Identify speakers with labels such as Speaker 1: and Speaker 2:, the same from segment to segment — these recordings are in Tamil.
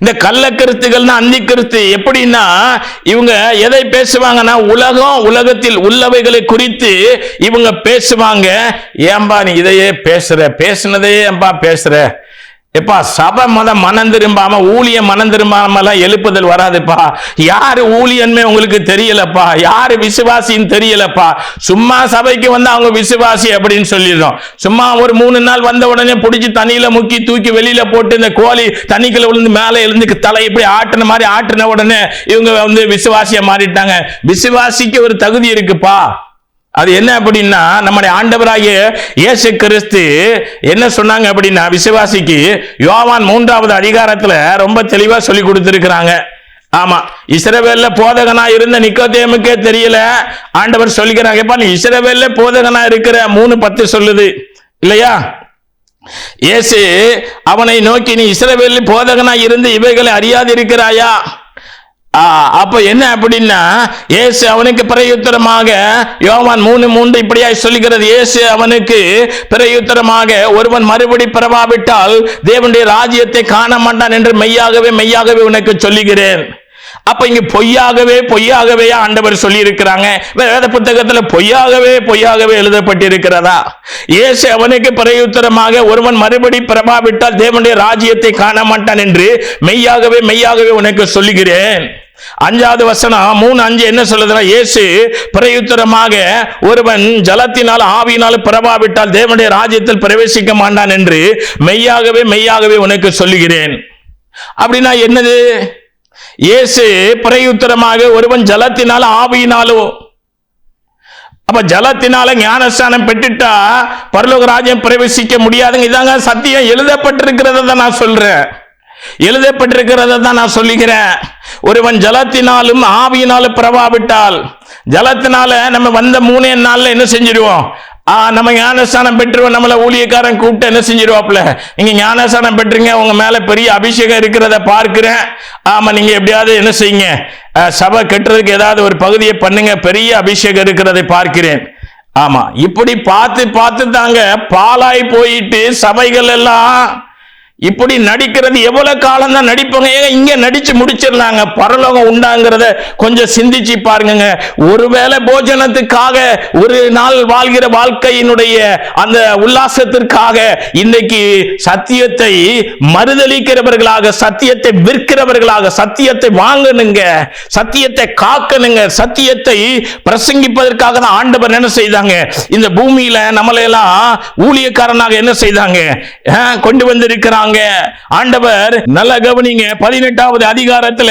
Speaker 1: இந்த கள்ள கருத்துகள்னா அந்தி கருத்து. எப்படின்னா இவங்க எதை பேசுவாங்கன்னா உலகம் உலகத்தில் உள்ளவைகளை குறித்து இவங்க பேசுவாங்க. ஏம்பா நீ இதையே பேசுற பேசுனதையே ஏம்பா பேசுற? எப்பா சபை மதம் மனம் திரும்பாம ஊழிய மனம் திரும்பாம எல்லாம் எழுப்புதல் வராதுப்பா. யாரு ஊழியன்மே உங்களுக்கு தெரியலப்பா. யாரு விசுவாசின்னு தெரியலப்பா. சும்மா சபைக்கு வந்து அவங்க விசுவாசி அப்படின்னு சொல்லிடுறோம். சும்மா ஒரு மூணு நாள் வந்த உடனே பிடிச்சி தண்ணியில முக்கி தூக்கி வெளியில போட்டு இந்த கோழி தண்ணிக்குள்ள விழுந்து மேலே எழுந்து தலை இப்படி ஆட்டின மாதிரி ஆட்டின உடனே இவங்க வந்து விசுவாசியா மாறிட்டாங்க. விசுவாசிக்கு ஒரு தகுதி இருக்குப்பா. அது என்ன அப்படின்னா நம்முடைய ஆண்டவராகிய இயேசு கிறிஸ்து என்ன சொன்னாங்க அப்படின்னா விசுவாசிக்கு யோவான் மூன்றாவது அதிகாரத்துல ரொம்ப தெளிவா சொல்லி கொடுத்துருக்கிறாங்க. ஆமா இஸ்ரவேல்ல போதகனா இருந்த நிக்கோதேமுக்கே தெரியல. ஆண்டவர் சொல்லிக்கிறாங்க எப்ப நீ இஸ்ரவேல்ல போதகனா இருக்கிற மூணு பத்து சொல்லுது. இல்லையா? இயேசு அவனை நோக்கி நீ இஸ்ரவேலில் போதகனா இருந்து இவைகளை அறியாதிருக்கிறாயா? இருக்கிறாயா அப்ப என்ன அப்படின்னா இயேசு அவனுக்கு பிரயுத்தரமாக யோவான் மூணு மூன்று இப்படியாய் சொல்லுகிறது இயேசு அவனுக்கு பிரயுத்தரமாக ஒருவன் மறுபடி பிறவாவிட்டால் தேவனுடைய ராஜ்யத்தை காண மாட்டான் என்று மெய்யாகவே மெய்யாகவே உனக்கு சொல்லுகிறேன். அப்ப இங்க பொய்யாகவே பொய்யாகவே ஆண்டவர் சொல்லி இருக்கிறாங்க வேத புத்தகத்துல பொய்யாகவே பொய்யாகவே எழுதப்பட்டிருக்கிறதா? இயேசு அவனுக்கு பிரயுத்தரமாக ஒருவன் மறுபடி பிரபாவிட்டால் தேவனுடைய ராஜ்யத்தை காண மாட்டான் என்று மெய்யாகவே மெய்யாகவே உனக்கு சொல்லுகிறேன். அஞ்சாவது வசனம் மூணு அஞ்சு என்ன சொல்லுதுன்னா இயேசு பிரயுத்தரமாக ஒருவன் ஜலத்தினால் ஆவியினால் பிரபாவிட்டால் தேவனுடைய ராஜ்யத்தில் பிரவேசிக்க மாட்டான் என்று மெய்யாகவே மெய்யாகவே உனக்கு சொல்லுகிறேன். அப்படின்னா என்னது? இயேசு பிரயுத்தரமாக ஒருவன் ஜலத்தினால் ஆவியினாலோ அப்ப ஜலத்தினால ஞானஸ்தானம் பெற்றுட்டா பரலோக ராஜ்யம் பிரவேசிக்க முடியாதுங்க. இதாங்க சத்தியம். எழுதப்பட்டிருக்கிறத தான் நான் சொல்றேன். எழுதப்பட்டிருக்கிறத தான் நான் சொல்லுகிறேன். ஒருவன் ஜலத்தினாலும் ஆவியினாலும் பிரபாவிட்டால் ஜலத்தினால நம்ம வந்த மூணே நாள்ல என்ன செஞ்சிருவோம் ஆ, நம்ம ஞானஸ்தானம் பெற்றுவோம் நம்மளை ஊழியக்காரன் கூப்பிட்டு என்ன செஞ்சிருவாப்ல நீங்க ஞானஸ்தானம் பெற்றுங்க உங்க மேல பெரிய அபிஷேகம் இருக்கிறத பார்க்கிறேன். ஆமா நீங்க எப்படியாவது என்ன செய்யுங்க? சபை கட்டுறதுக்கு ஏதாவது ஒரு பகுதியை பண்ணுங்க பெரிய அபிஷேகம் இருக்கிறதை பார்க்கிறேன். ஆமா இப்படி பார்த்து பார்த்து தாங்க பாலாய் போயிட்டு சபைகள் எல்லாம் இப்படி நடிக்கிறது எவ்வளவு காலம் தான் நடிப்பாங்க. ஏங்க இங்க நடிச்சு முடிச்சிடலாங்க. பரலோகம் உண்டாங்கிறத கொஞ்சம் சிந்திச்சு பாருங்க ஒருவேளை போஜனத்துக்காக ஒரு நாள் வாழ்கிற வாழ்க்கையினுடைய அந்த உல்லாசத்திற்காக இன்னைக்கு சத்தியத்தை மறுதளிக்கிறவர்களாக சத்தியத்தை விற்கிறவர்களாக சத்தியத்தை வாங்கணுங்க. சத்தியத்தை காக்கணுங்க. சத்தியத்தை பிரசங்கிப்பதற்காக தான் ஆண்டவர் என்ன செய்தாங்க? இந்த பூமியில நம்மளெல்லாம் ஊழியக்காரனாக என்ன செய்தாங்க? கொண்டு வந்திருக்கிறாங்க. சொல்றாங்க ஆண்டவர் நல்ல கவனிங்க. பதினெட்டாவது அதிகாரத்துல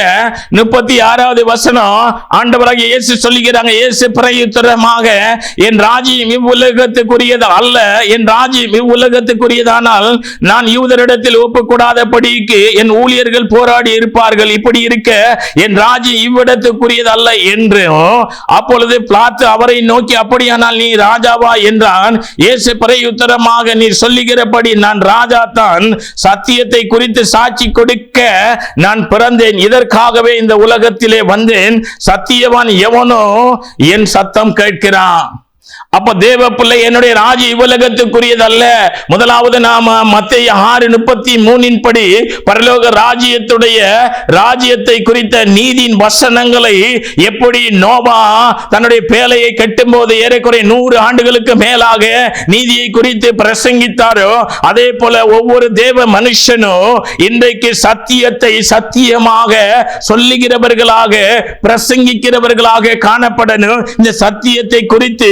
Speaker 1: முப்பத்தி ஆறாவது வசனம் ஆண்டவராக இயேசு சொல்லுகிறாங்க இயேசு பிரயுத்தரமாக என் ராஜ்யம் இவ்வுலகத்துக்குரியது அல்ல என் ராஜ்யம் இவ்வுலகத்துக்குரியதானால் நான் யூதரிடத்தில் ஒப்புக்கூடாதபடிக்கு என் ஊழியர்கள் போராடி இருப்பார்கள். இப்படி இருக்க என் ராஜ்யம் இவ்விடத்துக்குரியது அல்ல என்றும் அப்பொழுது பிளாத்து அவரை நோக்கி அப்படியானால் நீ ராஜாவா? என்றான். இயேசு பிரயுத்தரமாக நீ சொல்லுகிறபடி நான் ராஜா தான். சத்தியத்தை குறித்து சாட்சி கொடுக்க நான் பிறந்தேன். இதற்காகவே இந்த உலகத்திலே வந்தேன். சத்தியவான் எவனோ என் சத்தம் கேட்கிறான். அப்ப தேவ பிள்ளை என்னுடைய ராஜ்ய இவ்வுலகத்துக்குரியதல்ல. முதலாவது நாம மத்திய ஆறு முப்பத்தி மூணின் படி பரலோக ராஜ்யத்துடைய ராஜ்யத்தை குறித்த நீதியின் வசனங்களை எப்படி நோபா தன்னுடைய பேலையை கட்டும்போது ஏறக்குறைய நூறு ஆண்டுகளுக்கு மேலாக நீதியை குறித்து பிரசங்கித்தாரோ அதே போல ஒவ்வொரு தேவ மனுஷனும் இன்றைக்கு சத்தியத்தை சத்தியமாக சொல்லுகிறவர்களாக பிரசங்கிக்கிறவர்களாக காணப்படணும். இந்த சத்தியத்தை குறித்து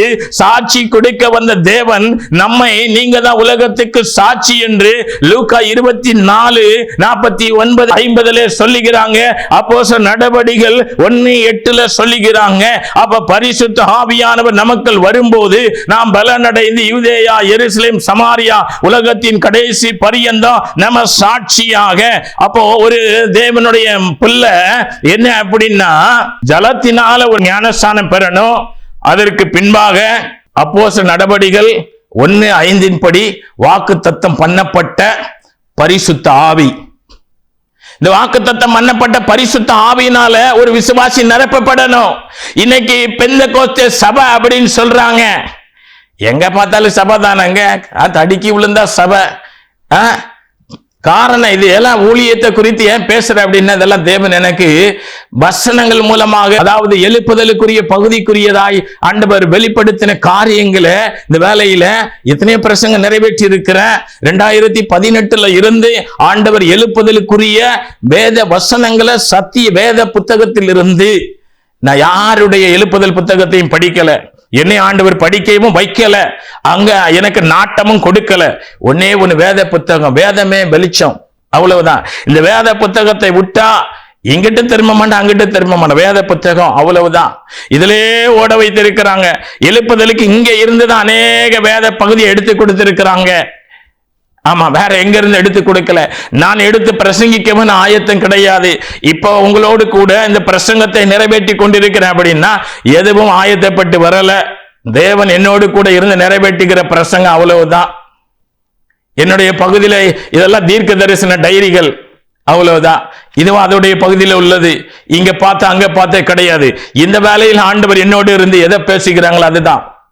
Speaker 1: சாட்சி கொடுக்க வந்த தேவன் நம்மை நீங்க தான் உலகத்துக்கு சாட்சி என்று லூக்கா இருபத்தி நாலு நாற்பத்தி ஒன்பது ஐம்பதுல சொல்லுகிறாங்க. அப்போ நடவடிகள் ஒன்னு எட்டுல சொல்லுகிறாங்க. அப்ப பரிசுத்த ஆவியானவர் நமக்கு வரும்போது நாம் பலனடைந்து யூதேயா எருசலேம் சமாரியா உலகத்தின் கடைசி பரியந்தம் நம்ம சாட்சியாக. அப்போ ஒரு தேவனுடைய பிள்ளை என்ன அப்படின்னா ஜலத்தினால ஒரு ஞானஸ்தானம் பெறணும். அதற்கு பின்பாக அப்போச நடவடிகள் ஒன்று ஐந்தின் படி வாக்கு தத்தம் பண்ணப்பட்ட பரிசுத்த ஆவி. இந்த வாக்குத்தத்தம் பண்ணப்பட்ட பரிசுத்த ஆவியினால ஒரு விசுவாசி நிரப்பப்படணும். இன்னைக்கு பெந்த கோஸ்தே சபை அப்படின்னு சொல்றாங்க. எங்க பார்த்தாலும் சபை தானங்க? தடுக்கி விழுந்தா சபை. ஆ? காரணம் இது எல்லாம் ஊழியத்தை குறித்து ஏன் பேசுற அப்படின்னா இதெல்லாம் தேவன் எனக்கு வசனங்கள் மூலமாக அதாவது எழுப்புதலுக்குரிய பகுதிக்குரியதாய் ஆண்டவர் வெளிப்படுத்தின காரியங்களை இந்த வேலையில எத்தனையோ பிரசங்க நிறைவேற்றி இருக்கிறேன் ரெண்டாயிரத்தி பதினெட்டுல இருந்து ஆண்டவர் எழுப்புதலுக்குரிய வேத வசனங்களை சத்திய வேத புத்தகத்தில் இருந்து நான் யாருடைய எழுப்புதல் புத்தகத்தையும் படிக்கலை. என்னை ஆண்டவர் படிக்கவும் வைக்கல. அங்க எனக்கு நாட்டமும் கொடுக்கல. ஒன்னே ஒன்று வேத புத்தகம் வேதமே வெளிச்சம். அவ்வளவுதான். இந்த வேத புத்தகத்தை விட்டா இங்கிட்ட திரும்ப மாட்டேன் அங்கிட்ட திரும்ப மாட்டேன். வேத புத்தகம் அவ்வளவுதான். இதிலே ஓட வைத்திருக்கிறாங்க எழுப்புதலுக்கு இங்க இருந்துதான் அநேக வேத பகுதியை எடுத்து கொடுத்திருக்கிறாங்க. ஆமா வேற எங்க இருந்து எடுத்து கொடுக்கல. நான் எடுத்து பிரசங்கிக்கவும் ஆயத்தம் கிடையாது. இப்போ உங்களோடு கூட இந்த பிரசங்கத்தை நிறைவேற்றி கொண்டிருக்கிறேன் அப்படின்னா எதுவும் ஆயத்தப்பட்டு வரல. தேவன் என்னோடு கூட இருந்து நிறைவேற்றுகிற பிரசங்கம் அவ்வளவுதான். என்னுடைய பகுதியில் இதெல்லாம் தீர்க்க தரிசன டைரிகள் அவ்வளவுதான். இதுவும் அதோடைய பகுதியில் உள்ளது. இங்க பார்த்தா அங்க பார்த்தே கிடையாது. இந்த வேலையில் ஆண்டவர் என்னோடு இருந்து எதை பேசுகிறாங்களோ அதுதான்.